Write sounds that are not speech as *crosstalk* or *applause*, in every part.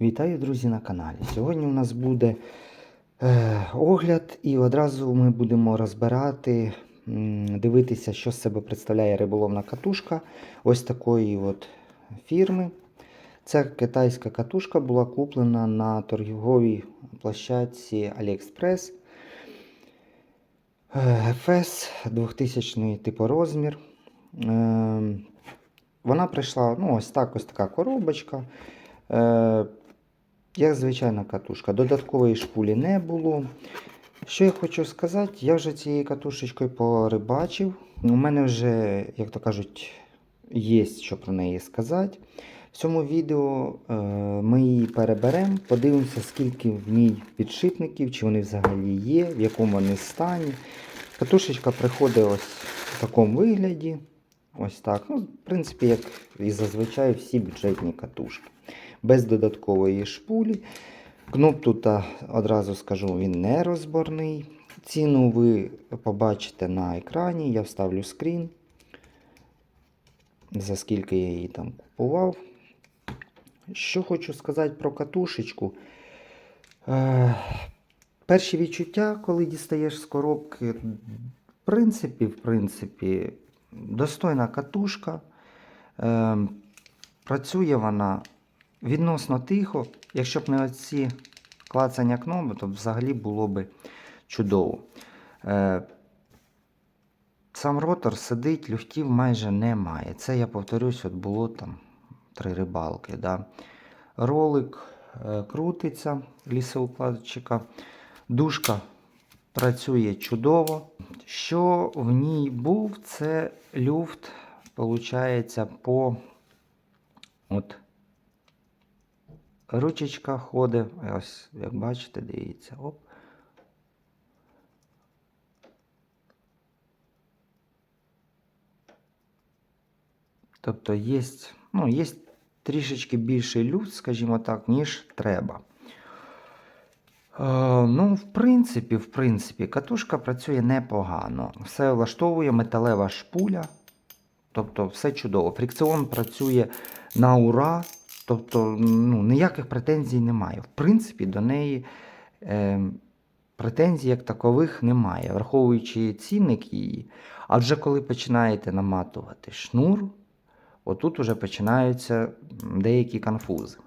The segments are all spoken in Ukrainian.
Вітаю, друзі, на каналі. Сьогодні у нас буде е, огляд, і одразу ми будемо розбирати, дивитися, що з себе представляє риболовна катушка ось такої от фірми. Ця китайська катушка була куплена на торговій площадці AliExpress. FS 2000 типу розмір. Е, вона прийшла ну, ось так, ось така коробочка. Е, як звичайна катушка. Додаткової шпулі не було. Що я хочу сказати, я вже цією катушечкою порибачив. У мене вже, як то кажуть, є що про неї сказати. В цьому відео е, ми її переберемо, подивимося, скільки в ній підшипників, чи вони взагалі є, в якому вони стані. Катушечка приходить ось в такому вигляді. Ось так. Ну, в принципі, як і зазвичай всі бюджетні катушки. Без додаткової шпулі. Кноп тут одразу скажу, він не розборний. Ціну ви побачите на екрані, я вставлю скрін. За скільки я її там купував. Що хочу сказати про катушечку. Е, перші відчуття, коли дістаєш з коробки, в принципі, в принципі, достойна катушка. Е, працює вона відносно тихо. Якщо б не оці клацання кнопок, то взагалі було б чудово. Е, сам ротор сидить, люфтів майже немає. Це, я повторюсь, от було там три рибалки. Да. Ролик е, крутиться лісоукладчика. Дужка працює чудово. Що в ній був, це люфт, виходить, по от ручечка ходить. Ось, як бачите, дивіться. Оп. Тобто є, ну, є трішечки більший люфт, скажімо так, ніж треба. Е, ну, в принципі, в принципі, катушка працює непогано. Все влаштовує металева шпуля. Тобто все чудово. Фрикціон працює на ура. Тобто ну, ніяких претензій немає. В принципі, до неї е, претензій як такових немає, враховуючи цінник її. А вже коли починаєте наматувати шнур, отут вже починаються деякі конфузи.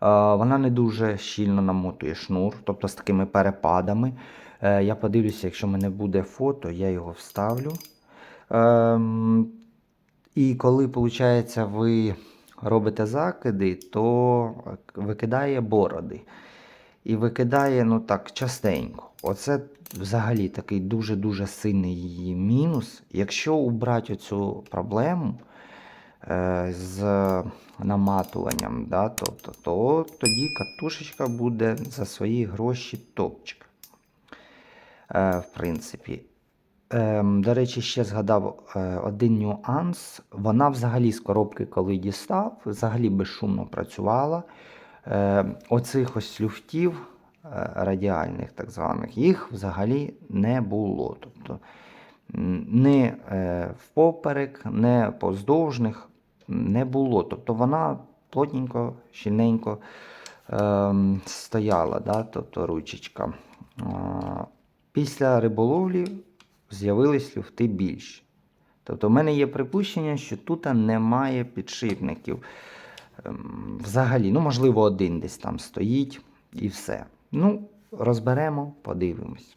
Вона не дуже щільно намотує шнур, тобто з такими перепадами. Е, я подивлюся, якщо в мене буде фото, я його вставлю. Е, і коли, виходить, ви робите закиди, то викидає бороди. І викидає ну так, частенько. Оце взагалі такий дуже-дуже сильний її мінус. Якщо убрати оцю проблему е, з наматуванням, да, тобто, то тоді катушечка буде за свої гроші топчик. Е, в принципі. Ем, до речі, ще згадав е, один нюанс. Вона взагалі з коробки, коли дістав, взагалі безшумно працювала. Е, оцих ось люфтів е, радіальних, так званих, їх взагалі не було. Тобто не впоперек, не поздовжних не було. Тобто вона плотненько, щільненько е, стояла, да? тобто ручечка. Е, після риболовлі з'явились люфти більші. Тобто, в мене є припущення, що тут немає підшипників. Ем, Взагалі, ну, можливо, один десь там стоїть і все. Ну, розберемо, подивимось.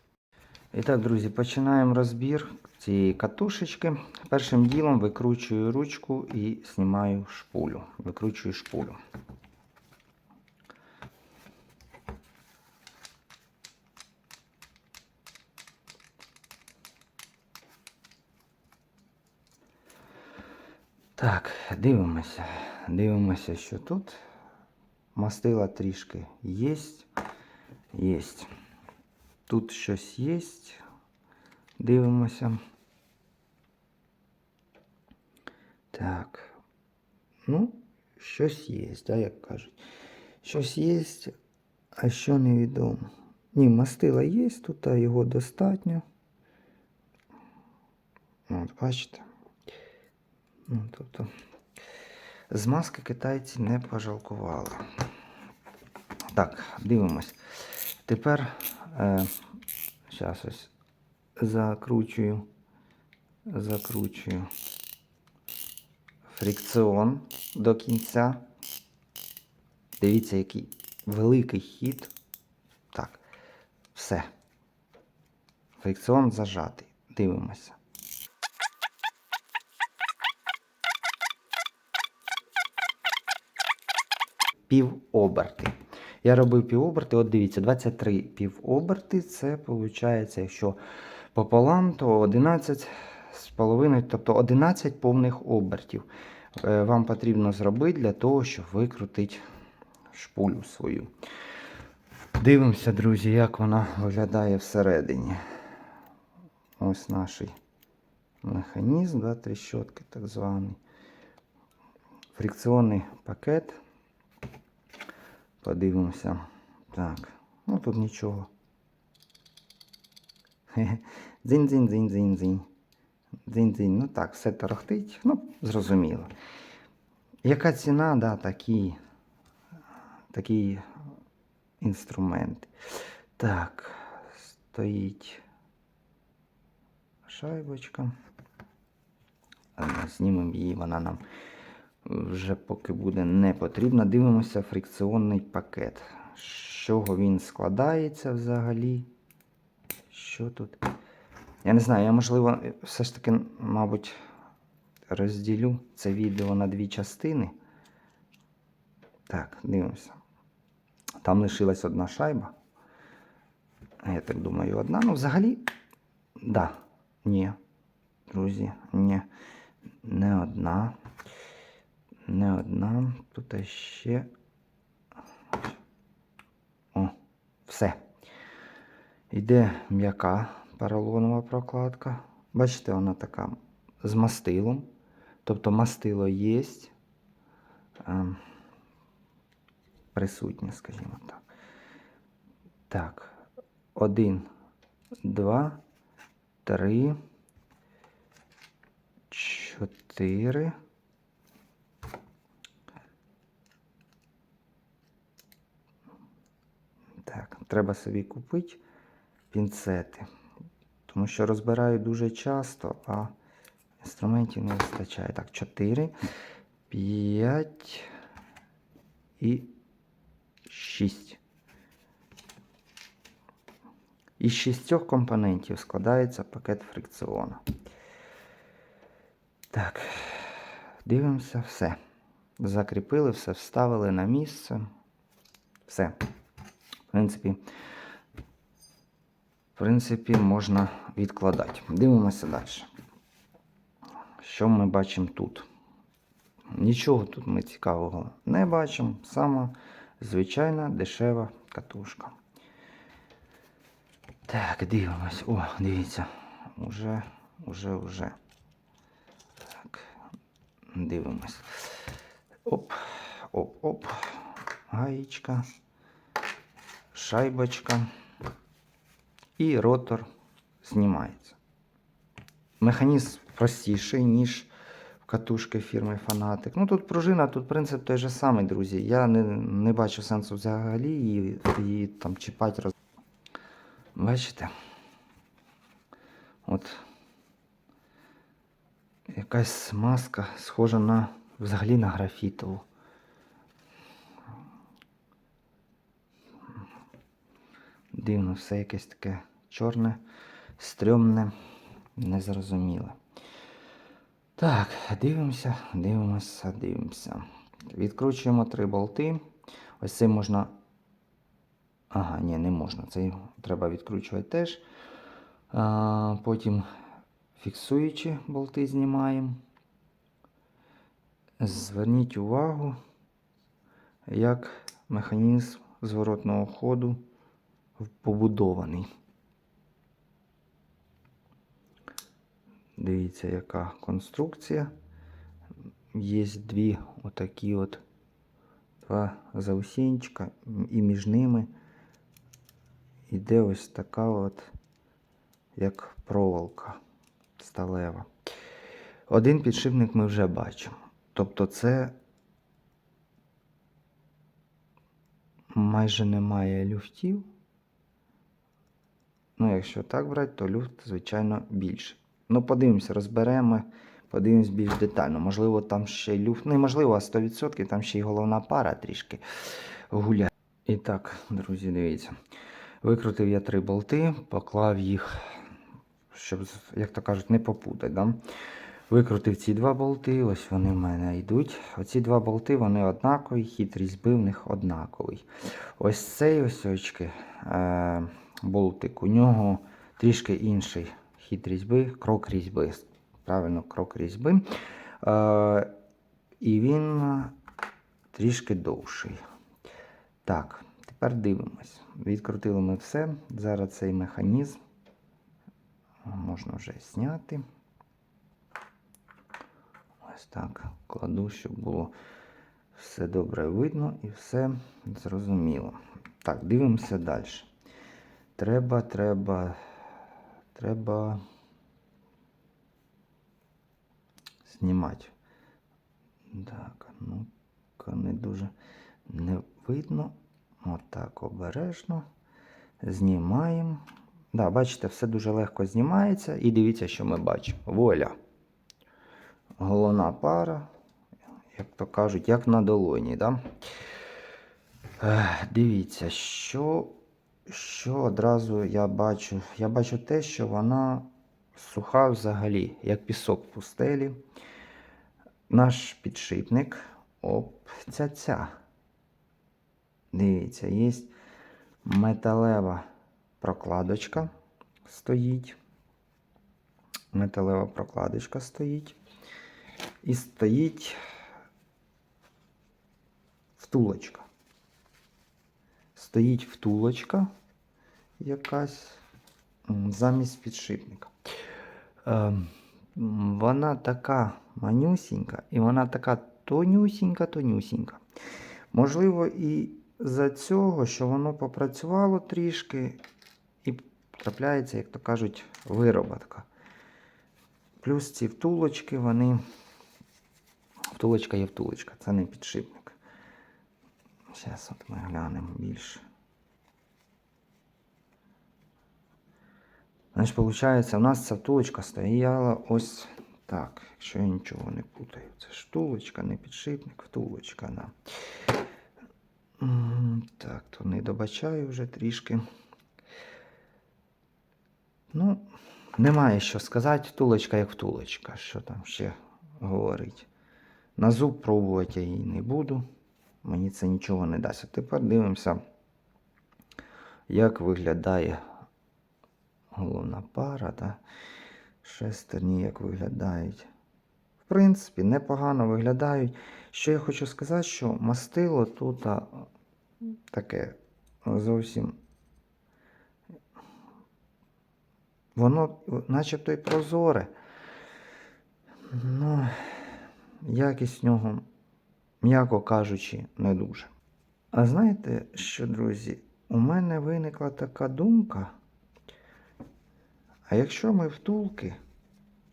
І так, друзі, починаємо розбір цієї катушечки. Першим ділом викручую ручку і знімаю шпулю. Викручую шпулю. Так, дивимося. Дивимося, що тут. Мастила трішки є. Є. Тут щось є. Дивимося. Так. Ну, щось є, да, як кажуть. Щось є, а що невідомо. Ні, мастила є, тут а його достатньо. От, бачите. Ну, тобто, з маски китайці не пожалкували. Так, дивимось. Тепер е, зараз ось закручую, закручую фрикціон до кінця. Дивіться, який великий хід. Так, все. Фрикціон зажатий. Дивимося. Півоберти. Я робив півоберти, от дивіться, 23 півоберти. Це виходить, якщо пополам, то 11 з половиною, тобто 11 повних обертів. Е, Вам потрібно зробити для того, щоб викрутити шпулю свою. Дивимося, друзі, як вона виглядає всередині. Ось наш механізм, да, тріщотки так званий. Фрикціонний пакет. Подивимося. Так, ну тут нічого. *laughs* Дзинь-дзинь-дзинь-дзинь-дзинь. Дзинь-дзинь. Ну так, все торохтить. Ну, зрозуміло. Яка ціна, да, такі, такі інструменти. Так, стоїть шайбочка. Знімемо її, вона нам вже поки буде не потрібна. Дивимося фрикціонний пакет. З чого він складається взагалі? Що тут? Я не знаю, я, можливо, все ж таки, мабуть, розділю це відео на дві частини. Так, дивимося. Там лишилась одна шайба. Я так думаю, одна. Ну, взагалі, да, ні. Друзі, ні. Не одна. Не одна. Тут ще. О, все. Йде м'яка поролонова прокладка. Бачите, вона така з мастилом. Тобто мастило є. Присутнє, скажімо так. Так. Один, два, три, чотири. Так, треба собі купити пінцети. Тому що розбираю дуже часто, а інструментів не вистачає. Так, 4, 5 і 6. Із шістьох компонентів складається пакет фрикціону. Так, дивимося все. Закріпили, все вставили на місце. Все. Принципі, в принципі, можна відкладати. Дивимося далі. Що ми бачимо тут? Нічого тут ми цікавого не бачимо. Сама звичайна дешева катушка. Так, дивимось. О, дивіться. Уже, уже, уже. Так, дивимось. Оп, оп, оп. Гаєчка. Шайбочка. І ротор знімається. Механізм простіший, ніж в катушки фірми Фанатик. Ну тут пружина, тут принцип той же самий, друзі. Я не, не бачу сенсу взагалі її, її там чіпати. Роз... Бачите? От якась маска схожа на взагалі на графітову. Дивно, все якесь таке чорне, стрьомне, незрозуміле. Так, дивимося, дивимося, дивимося. Відкручуємо три болти. Ось цей можна. Ага, ні, не можна. Цей треба відкручувати теж. А, Потім фіксуючи болти знімаємо. Зверніть увагу, як механізм зворотного ходу побудований. Дивіться, яка конструкція. Є дві отакі от два заусінчика, і між ними йде ось така от, як проволока сталева. Один підшипник ми вже бачимо. Тобто це майже немає люфтів. Ну, якщо так брати, то люфт, звичайно, більше. Ну, подивимося, розберемо, подивимось більш детально. Можливо, там ще люфт. Неможливо, а 100% там ще й головна пара трішки гуляє. І так, друзі, дивіться. Викрутив я три болти, поклав їх, щоб, як то кажуть, не попутати. Да? Викрутив ці два болти, ось вони в мене йдуть. Оці два болти вони однакові, хід різьби в них однаковий. Ось цей ось очки, е, болтик, у нього трішки інший хід різьби, крок різьби. Правильно, крок різьби. Е, і він трішки довший. Так, тепер дивимось. Відкрутили ми все. Зараз цей механізм можна вже зняти. Ось так кладу, щоб було все добре видно і все зрозуміло. Так, дивимося далі. Треба, треба, треба знімати. Так, ну-ка, не дуже не видно. Отак обережно. Знімаємо. Да, бачите, все дуже легко знімається. І дивіться, що ми бачимо. Воля. Головна пара, як то кажуть, як на долоні. Да? Дивіться, що, що одразу я бачу. Я бачу те, що вона суха взагалі, як пісок в пустелі. Наш підшипник обцяця. Дивіться, є металева прокладочка стоїть. Металева прокладочка стоїть. І стоїть втулочка. Стоїть втулочка якась замість підшипника. Ем, Вона така манюсінька і вона така тонюсінька-тонюсінька. Можливо, і за цього, що воно попрацювало трішки, і трапляється, як то кажуть, вироботка. Плюс ці втулочки, вони. Втулочка є втулочка, це не підшипник. Зараз от ми глянемо більше. Значить, виходить, у нас ця втулочка стояла ось так, якщо я нічого не путаю. Це ж втулочка, не підшипник, втулочка, да. Так, то не добачаю вже трішки. Ну, немає що сказати, втулочка як втулочка, що там ще говорить. На зуб пробувати я її не буду. Мені це нічого не дасть. А тепер дивимося, як виглядає головна пара та шестерні, як виглядають. В принципі, непогано виглядають. Що я хочу сказати, що мастило тут а, таке зовсім. Воно начебто й прозоре. Ну, якість нього, м'яко кажучи, не дуже. А знаєте що, друзі, у мене виникла така думка. А якщо ми втулки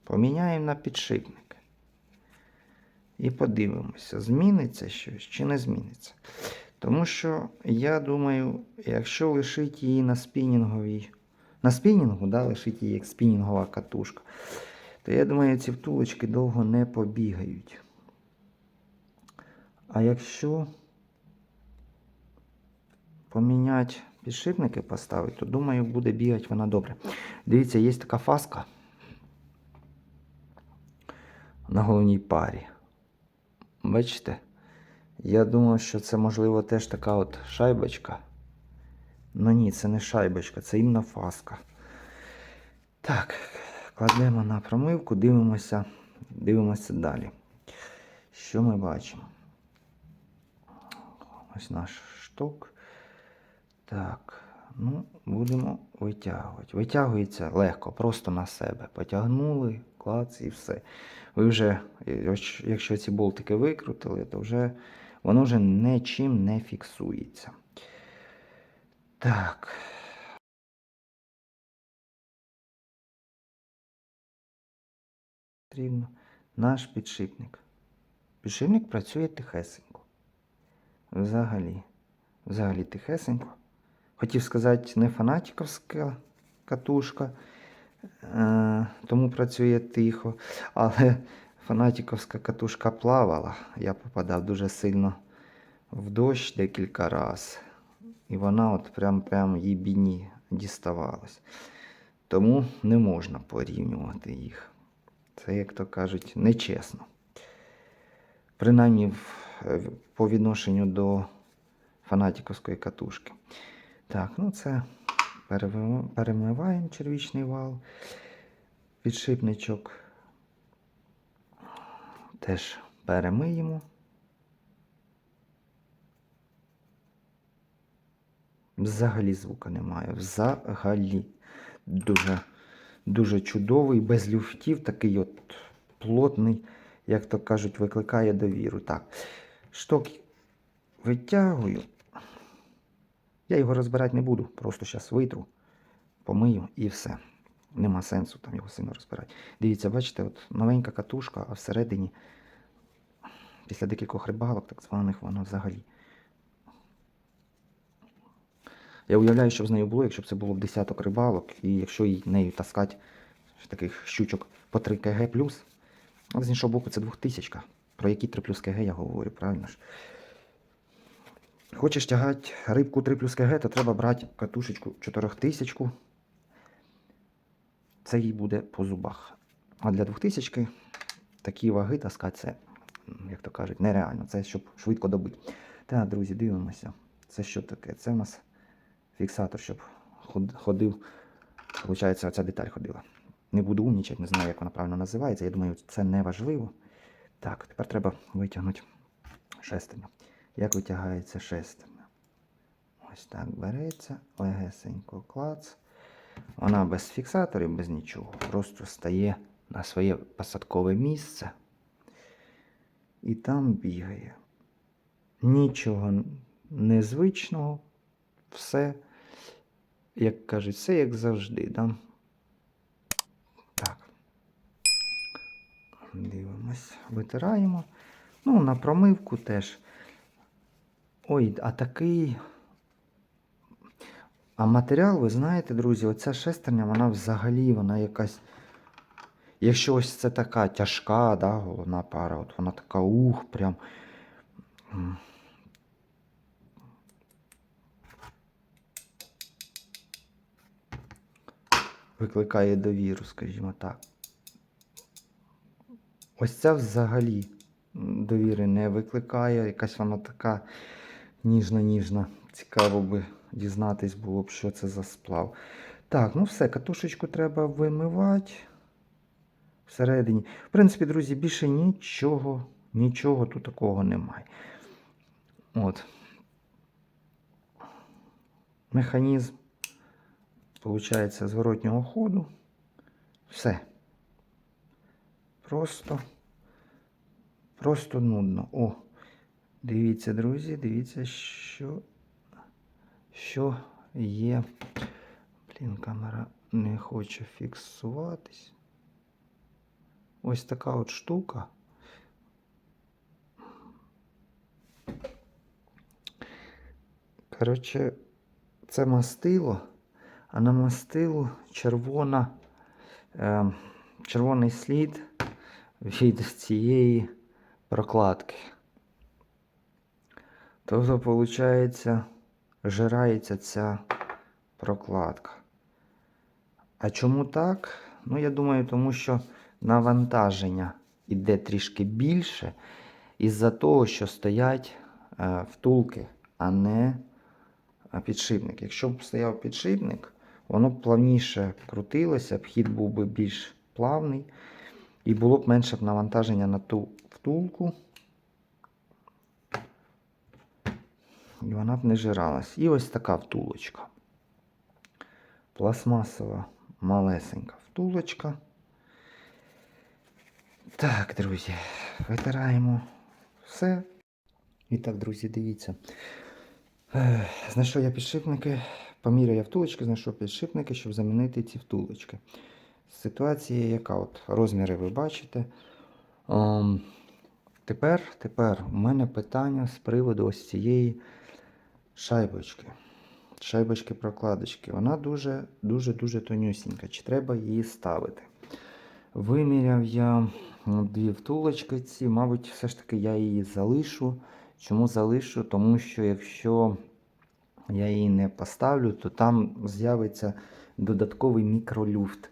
поміняємо на підшипник і подивимося, зміниться щось чи не зміниться. Тому що я думаю, якщо лишити її на спінінговій, на спінінгу, да, лишити її як спінінгова катушка, то я думаю, ці втулочки довго не побігають. А якщо поміняти підшипники поставити, то думаю, буде бігати вона добре. Дивіться, є така фаска на головній парі. Бачите? Я думав, що це, можливо, теж така от шайбочка. Ну ні, це не шайбочка, це іменно фаска. Так, кладемо на промивку, дивимося, дивимося далі. Що ми бачимо? Ось наш шток. Так, ну, будемо витягувати. Витягується легко, просто на себе. Потягнули, клац і все. Ви вже, якщо ці болтики викрутили, то вже воно вже нічим не фіксується. Так. Потрібно наш підшипник. Підшипник працює тихесенько. Взагалі. Взагалі тихесенько. Хотів сказати, не фанатіковська катушка, е, тому працює тихо. Але фанатіковська катушка плавала. Я попадав дуже сильно в дощ декілька разів. І вона от прям прям їй біні діставалась. Тому не можна порівнювати їх. Це, як то кажуть, нечесно. Принаймні в- по відношенню до фанатіковської катушки. Так, ну це перемиваємо червічний вал. Підшипничок теж перемиємо. Взагалі звука немає. Взагалі. Дуже, дуже чудовий, без люфтів, такий от плотний, як то кажуть, викликає довіру. Так. Шток витягую. Я його розбирати не буду, просто зараз витру, помию і все. Нема сенсу там його сильно розбирати. Дивіться, бачите, от новенька катушка, а всередині, після декількох рибалок, так званих, воно взагалі. Я уявляю, що б з нею було, якщо б це було в десяток рибалок, і якщо їй нею таскати таких щучок по 3 кг плюс. Але з іншого боку, це 2000. Про які 3 плюс КГ я говорю, правильно ж? Хочеш тягати рибку 3 плюс КГ, то треба брати катушечку 4000. Це їй буде по зубах. А для 2000 такі ваги таскати це, як то кажуть, нереально. Це щоб швидко добити. Так, друзі, дивимося. Це що таке? Це в нас фіксатор, щоб ходив. Получається, оця деталь ходила. Не буду умнічати, не знаю, як вона правильно називається. Я думаю, це не важливо. Так, тепер треба витягнути шестерню. Як витягається шестерня? Ось так береться, легесенько клац. Вона без фіксаторів, без нічого. Просто стає на своє посадкове місце і там бігає. Нічого незвичного, все, як кажуть, все як завжди. Да? Так. Дивимось, витираємо. Ну, на промивку теж. Ой, а такий. А матеріал, ви знаєте, друзі, оця шестерня, вона взагалі, вона якась. Якщо ось це така тяжка, да, головна пара, от вона така ух, прям. Викликає довіру, скажімо так. Ось ця взагалі довіри не викликає. Якась вона така ніжна-ніжна. Цікаво би дізнатись було б, що це за сплав. Так, ну все, катушечку треба вимивати всередині. В принципі, друзі, більше нічого, нічого тут такого немає. От. Механізм, виходить, зворотнього ходу. Все. Просто, просто нудно. О, дивіться, друзі, дивіться, що, що є. Блін, камера не хоче фіксуватись. Ось така от штука. Коротше, це мастило, а на мастилу червона, е, червоний слід від цієї прокладки. Тобто, виходить, жирається ця прокладка. А чому так? Ну, я думаю, тому що навантаження йде трішки більше із-за того, що стоять е, втулки, а не е, підшипник. Якщо б стояв підшипник, воно б плавніше крутилося, б хід був би більш плавний і було б менше навантаження на ту втулку. І вона б не жиралась. І ось така втулочка. Пластмасова малесенька втулочка. Так, друзі, витираємо все. І так, друзі, дивіться. Ех, Знайшов я підшипники, поміряв я втулочки, знайшов підшипники, щоб замінити ці втулочки. Ситуація яка? От Розміри ви бачите. Ем, тепер, тепер у мене питання з приводу ось цієї шайбочки. Шайбочки прокладочки. Вона дуже дуже дуже тонюсінька. Чи треба її ставити? Виміряв я ну, дві втулочки ці, мабуть, все ж таки я її залишу. Чому залишу? Тому що якщо я її не поставлю, то там з'явиться додатковий мікролюфт.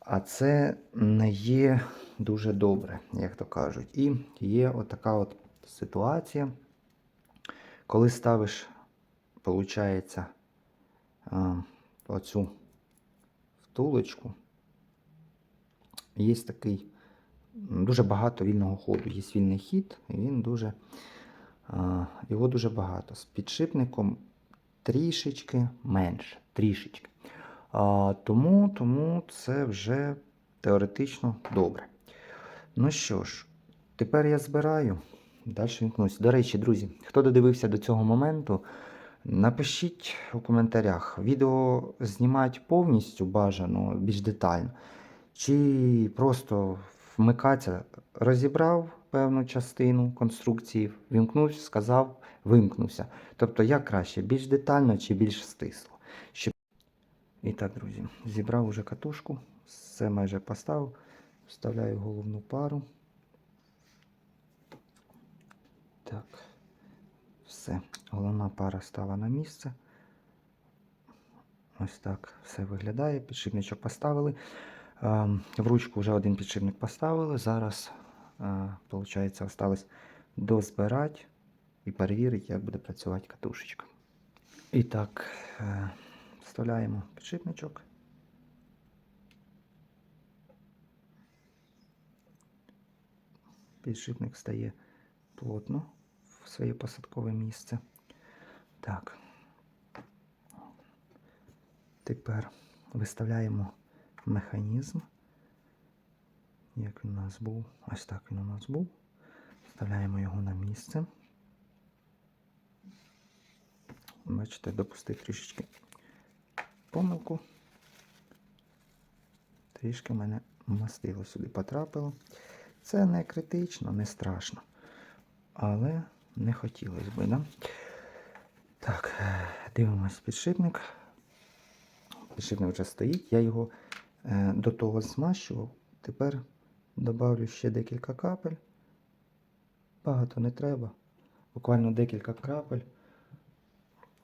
А це не є дуже добре, як то кажуть. І є отака от ситуація, коли ставиш, виходить, оцю втулочку, є такий дуже багато вільного ходу. Є вільний хід, і він дуже, його дуже багато. З підшипником трішечки менше. Трішечки. Тому, тому це вже теоретично добре. Ну що ж, тепер я збираю, далі вімкнусь. До речі, друзі, хто додивився до цього моменту, напишіть у коментарях, відео знімати повністю бажано, більш детально, чи просто вмикатися, розібрав певну частину конструкції, вімкнувся, сказав, вимкнувся. Тобто, як краще, більш детально чи більш стисло. Щоб... І так, друзі, зібрав уже катушку, все майже поставив, вставляю головну пару. Так, все, головна пара стала на місце. Ось так все виглядає. Підшипничок поставили. Ем, В ручку вже один підшипник поставили. Зараз, виходить, осталось дозбирати і перевірити, як буде працювати катушечка. І так, е, вставляємо підшипничок. Підшипник стає плотно в своє посадкове місце. Так. Тепер виставляємо механізм. Як він у нас був? Ось так він у нас був. Вставляємо його на місце. Бачите, допустив трішечки помилку. Трішки в мене мастило сюди потрапило. Це не критично, не страшно. Але не хотілося б, да? Так, е, дивимось підшипник. Підшипник вже стоїть. Я його е, до того змащував. Тепер добавлю ще декілька капель. Багато не треба. Буквально декілька крапель.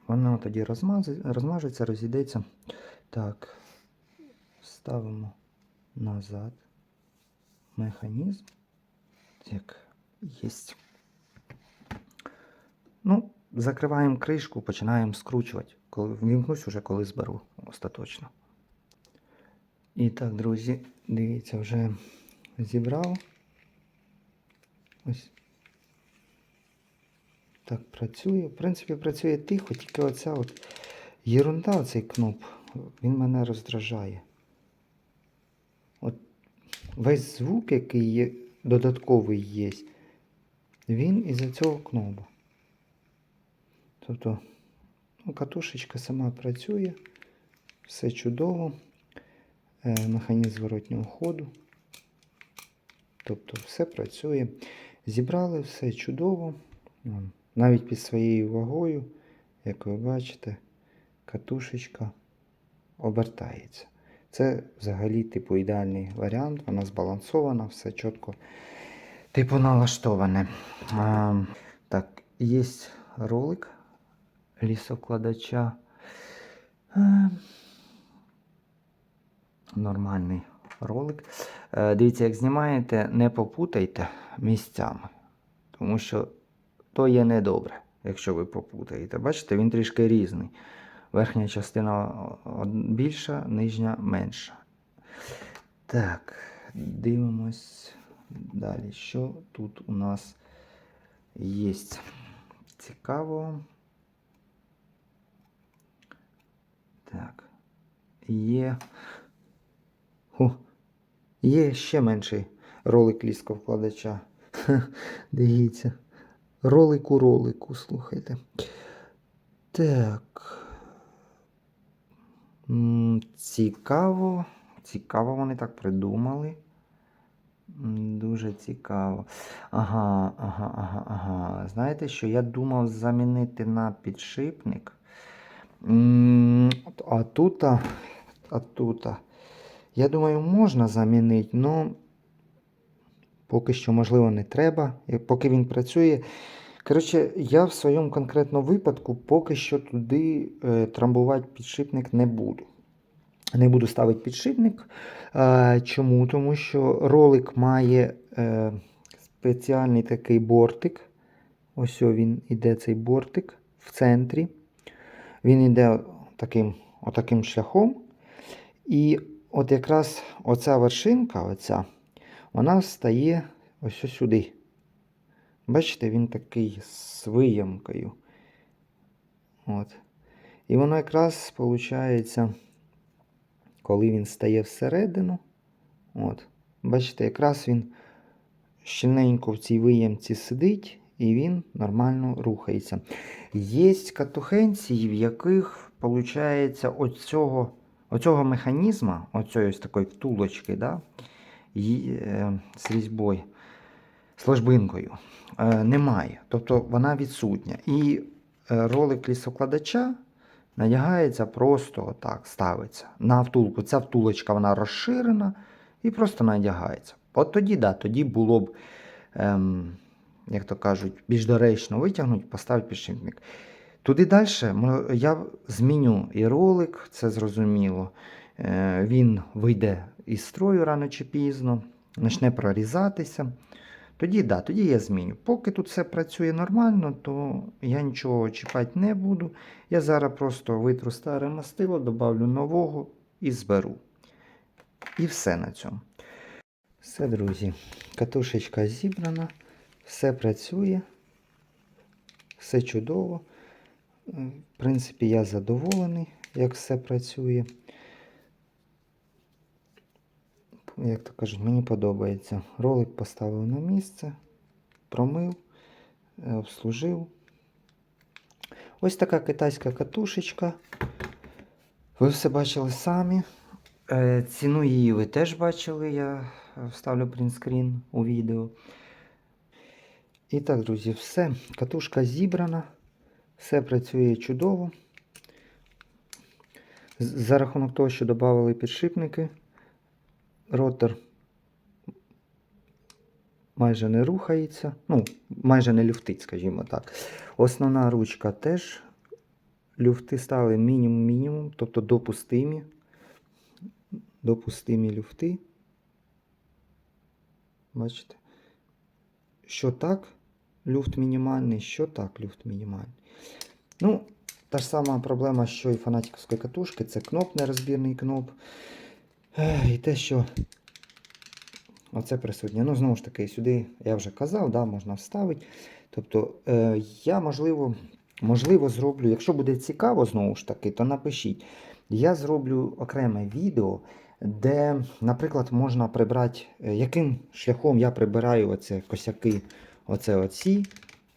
Воно тоді розмажеться, розійдеться. Так, ставимо назад механізм. Як є. Ну, закриваємо кришку, починаємо скручувати. Коли вімкнусь уже, коли зберу остаточно. І так, друзі, дивіться, вже зібрав. Ось так працює. В принципі, працює тихо, тільки оця от єрунда, цей кноп, він мене роздражає. От весь звук, який є, додатковий є, він із-за цього кнопа. Тобто, ну, катушечка сама працює, все чудово. Е, механізм зворотнього ходу. Тобто все працює. Зібрали все чудово. Навіть під своєю вагою, як ви бачите, катушечка обертається. Це взагалі типу ідеальний варіант. Вона збалансована, все чітко типу налаштоване. А, так, є ролик лісокладача. Е, Нормальний ролик. Е, Дивіться, як знімаєте, не попутайте місцями. Тому що то є недобре, якщо ви попутаєте. Бачите, він трішки різний. Верхня частина більша, нижня менша. Так, дивимось далі. Що тут у нас є цікаво. Так. Є. О, є ще менший ролик лісковкладача. Дивіться. Ролик у ролику, слухайте. Так. Цікаво. Цікаво вони так придумали. Дуже цікаво. Ага, ага, ага, ага. Знаєте що? Я думав замінити на підшипник. А тут, а тут. Я думаю, можна замінити, але поки що, можливо, не треба. Поки він працює. Коротше, я в своєму конкретному випадку поки що туди е, трамбувати підшипник не буду. Не буду ставити підшипник. Е, чому? Тому що ролик має е, спеціальний такий бортик. Ось він іде цей бортик в центрі. Він іде таким, отаким шляхом. І от якраз оця вершинка, оця, вона стає ось сюди. Бачите, він такий з виямкою. От. І воно якраз виходить, коли він стає всередину. От. Бачите, якраз він щільненько в цій виємці сидить і він нормально рухається. Є катухенції, в яких виходить оцього, оцього механізму, оцієї ось такої втулочки, да, е, з різьбою, з ложбинкою, е, немає. Тобто вона відсутня. І е, ролик лісокладача надягається просто отак, ставиться на втулку. Ця втулочка вона розширена і просто надягається. От тоді, да, тоді було б, ем, як то кажуть, більш доречно витягнути, поставити підшипник. Туди далі я зміню і ролик, це зрозуміло. Е, Він вийде із строю рано чи пізно, почне прорізатися. Тоді да, тоді я зміню. Поки тут все працює нормально, то я нічого чіпати не буду. Я зараз просто витру старе мастило, добавлю нового і зберу. І все на цьому. Все, друзі. Катушечка зібрана, все працює, все чудово. В принципі, я задоволений, як все працює. Як то кажуть, мені подобається. Ролик поставив на місце, промив, е, обслужив. Ось така китайська катушечка. Ви все бачили самі. Е, Ціну її ви теж бачили, я вставлю принтскрін у відео. І так, друзі, все. Катушка зібрана, все працює чудово. За рахунок того, що додали підшипники, ротор майже не рухається, ну, майже не люфтить, скажімо так. Основна ручка теж люфти стали мінімум-мінімум, тобто допустимі. Допустимі люфти. Бачите? Що так, люфт мінімальний, що так, люфт мінімальний. Ну, та ж сама проблема, що і фанатівської катушки, це кноп, нерозбірний кноп. І те, що оце присутнє. Ну, знову ж таки, сюди я вже казав, да, можна вставити. Тобто, е, я, можливо, можливо, зроблю, якщо буде цікаво, знову ж таки, то напишіть. Я зроблю окреме відео, де, наприклад, можна прибрати, е, яким шляхом я прибираю оце косяки, оце оці,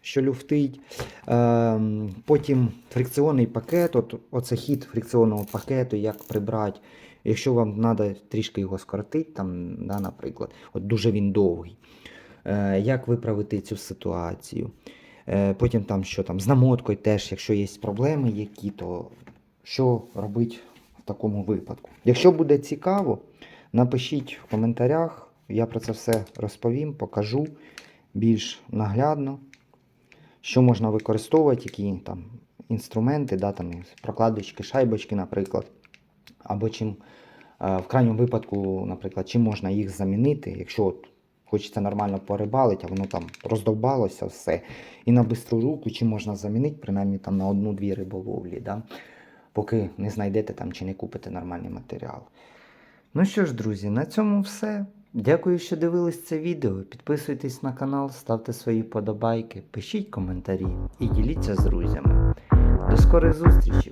що люфтить. Ем, потім фрикціонний пакет, от, оце хід фрикціонного пакету, як прибрати. Якщо вам треба трішки його скоротити, там, да, наприклад, от дуже він довгий. Е, як виправити цю ситуацію? Е, потім там, що там, з намоткою теж, якщо є проблеми які, то що робити в такому випадку? Якщо буде цікаво, напишіть в коментарях, я про це все розповім, покажу більш наглядно, що можна використовувати, які там інструменти, да, там, прокладочки, шайбочки, наприклад. Або чим е, в крайньому випадку, наприклад, чим можна їх замінити, якщо от хочеться нормально порибалити, а воно там роздовбалося все. І на бистру руку, чим можна замінити, принаймні там на одну-дві риболовлі, да? поки не знайдете там чи не купите нормальний матеріал. Ну що ж, друзі, на цьому все. Дякую, що дивились це відео. Підписуйтесь на канал, ставте свої подобайки, пишіть коментарі і діліться з друзями. До скорих зустрічей!